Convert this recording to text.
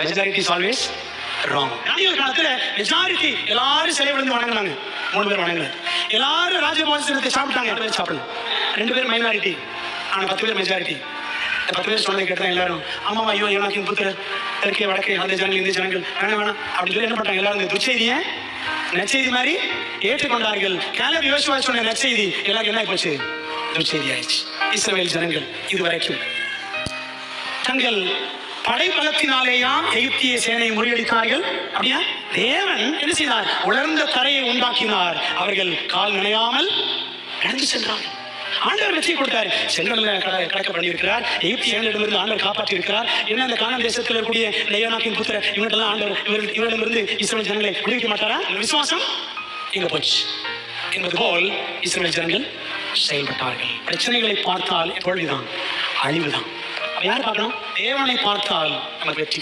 Majority is always wrong Daniel காலத்துல majority எல்லாரும் சிலை விழுந்து வணங்கினாங்க. மூணு பேர் வணங்கினாங்க எல்லாரும் ராஜபோஜனத்தை சாப்பிட்டாங்க. ரெண்டு பேர் சாப்பிடல. ரெண்டு பேர் மைனாரிட்டி ஆனா பத்து பேர் மெஜாரிட்டி பத்து பேர் சொன்னதை கேட்டாங்க எல்லாரும் ஆமாம் ஐயோ எனக்கு புத்திரர் தெற்கே வடக்கே அந்த ஜனங்கள் இந்த ஜனங்கள் வேணாம் வேணாம் அப்படின்னு சொல்லி என்ன பண்ணாங்க எல்லாரும் இந்த துச்செய்தியை நற்செய்தி மாதிரி ஏற்றுக்கொண்டார்கள். கேலர் யோசுவா சொன்ன நற்செய்தி எல்லாருக்கும் என்ன போச்சு? துச்செய்தி ஆயிடுச்சு. இஸ்ரவேல் ஜனங்கள் இதுவரைக்கும் தங்கள் படைபலத்தினாலேயாம் எகிப்திய சேனை முறியடித்தார்கள். அப்படியா? தேவன் என்ன செய்தார்? உலர்ந்த தரையை உண்டாக்கினார். அவர்கள் கால் நனையாமல் நடந்து சென்றார்கள். ஆண்டவர் வெற்றி கொடுத்தார். செங்கடல கடக்க பண்ணியிருக்கிறார் எகிப்திய சேனையிடமிருந்து ஆண்டவர் காப்பாற்றி இருக்கிறார் என்ன அந்த காணம் தேசத்தில் இருக்கக்கூடிய லேயோனாக்கின் புத்திர இவங்கெல்லாம் ஆண்டவர் இவர் இவரிடமிருந்து இஸ்ரேல் ஜனங்களை விடுவிக்க மாட்டாரா? விசுவாசம் எங்க போச்சு? என்பது போல் இஸ்ரேல் ஜனங்கள் செயல்பட்டார்கள். பிரச்சனைகளை பார்த்தால் தோல்விதான் அழிவுதான். யார் பார்க்கணும்? தேவனை பார்த்தால் நமக்கு வெற்றி